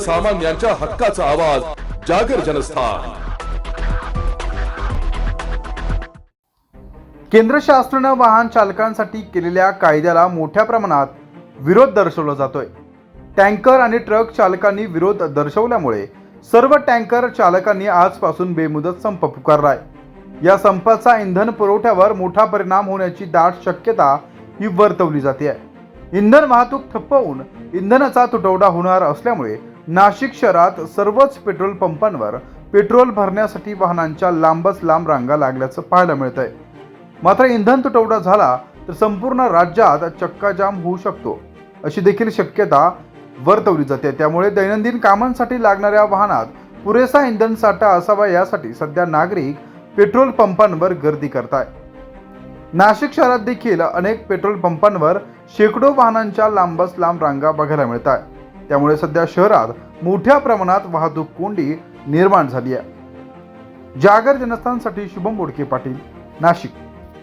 सर्वसामान्यांच्या हक्काचा आवाज जागर जनस्थान. केंद्र शासनानं वाहन चालकांसाठी केलेल्या कायद्याला मोठ्या प्रमाणात विरोध दर्शवला जातोय. टँकर आणि ट्रक चालकांनी विरोध दर्शवल्यामुळे सर्व टँकर चालकांनी आजपासून बेमुदत संप पुकारलाय. या संपाचा इंधन पुरवठ्यावर मोठा परिणाम होण्याची दाट शक्यता ही वर्तवली जाते इंधन वाहतूक ठप्प होऊन इंधनाचा तुटवडा होणार असल्यामुळे नाशिक शहरात सर्वच पेट्रोल पंपांवर पेट्रोल भरण्यासाठी वाहनांच्या लांबच लांब रांगा लागल्याचं पाहायला मिळत आहे मात्र इंधन तुटवडा झाला तर संपूर्ण राज्यात चक्काजाम होऊ शकतो. अशी देखील शक्यता वर्तवली जाते. त्यामुळे दैनंदिन कामांसाठी लागणाऱ्या वाहनात पुरेसा इंधन साठा असावा यासाठी सध्या नागरिक पेट्रोल पंपांवर गर्दी करताय. नाशिक शहरात देखील अनेक पेट्रोल पंपांवर शेकडो वाहनांच्या लांबच लांब रांगा बघायला मिळत आहे त्यामुळे सध्या शहरात मोठ्या प्रमाणात वाहतूक कोंडी निर्माण झाली आहे. जागर जनस्थानसाठी शुभम बोडके पाटील नाशिक.